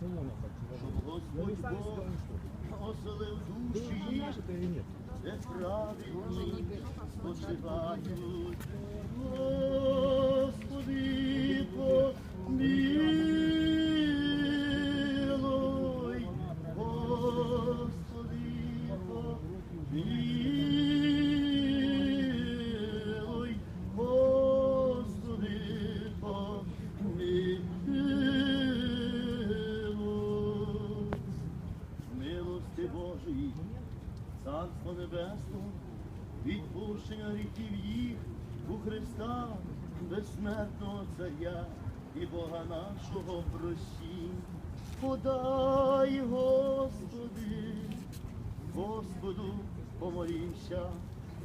Почему она так? Чтобы Господь Бог оселив душі, де праведні спочивають. Небесного, відпущення гріхів їх у Христа, безсмертного Царя і Бога нашого просім. Подай, Господи, Господу помолімся,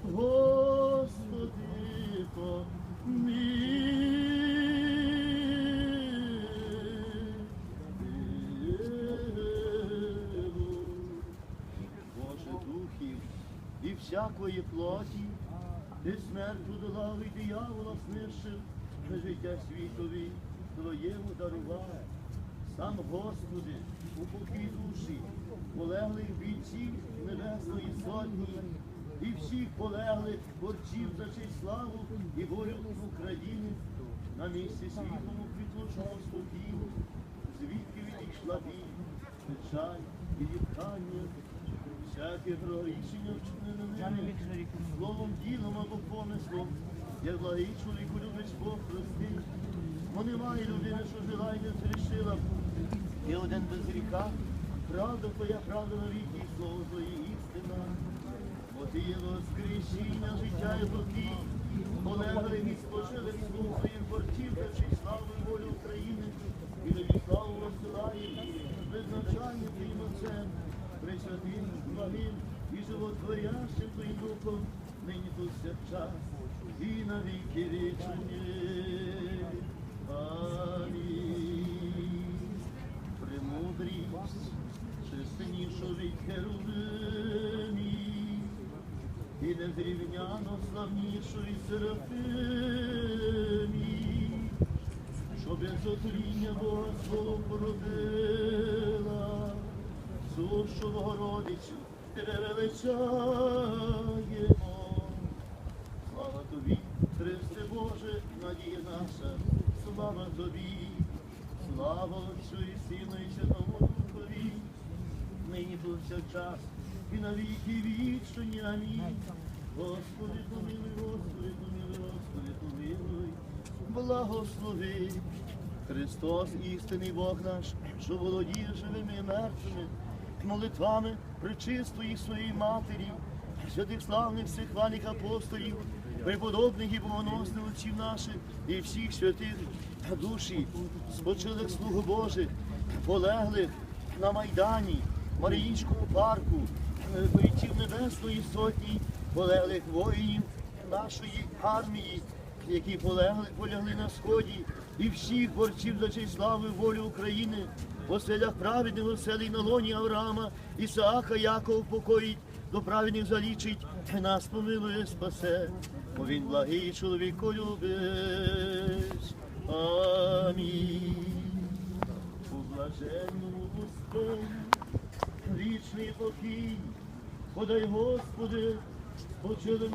Господи, всякої плоті, ти смертю долав і диявола знищив, на життя світові твоєму дарував. Сам Господи, у покій душі, полеглих бійців Небесної Сотні і всіх полеглих борців за честь славу і волю України на місці світлому квітлучому спокійну, звідки відійшла біль, печаль і відкання, всяке прогрішення вчинене ними, словом, ділом або помислом, як благий чоловіку любить Бог простить. Бо немає людини, що жила і не зрішила. І один без гріха, правда твоя, правда навіки, і слово твоє істина. Бо ти є воскресіння, життя і роки, полегли і спочили слух своїх борців, та честь славу і волю України, і тобі славу розсилає, визначає твоїм отцем, присвятим, благим і животворящим твоїм духом, нині тут час і на віки вічні. Амінь. Премудрість, чеснішу від херувимів, і незрівняно славнішу від серафимів, що без отління Бога свого породила, сушу Богородицю тебе. Слава тобі, Христе Боже, надія наша, слава тобі, слава Отцю і Сину і Святому Духові, нині повсякчас і на віки вічні. Амінь. Господи, помилуй, Господи, помилуй, Господи, помилуй, благослови. Христос, істинний Бог наш, що володіє живими і мертвими, молитвами причистої своєї матері, святих славних всіх всехвальних апостолів, преподобних і богоносних отців наших і всіх святих душі, спочилих слуг Божих, полеглих на Майдані, Маріїнському парку, е, бойців Небесної Сотні, полеглих воїнів нашої армії, які полегли, полягли на сході, і всіх борців за честь слави і волю України, по селях праведних оселій на лоні Авраама, Ісаака, Якова покоїть, до праведних залічить, нас помилує, спасе, бо він благий чоловіко любить. Амінь. У блаженному Господі, вічний покій, подай Господи, почилим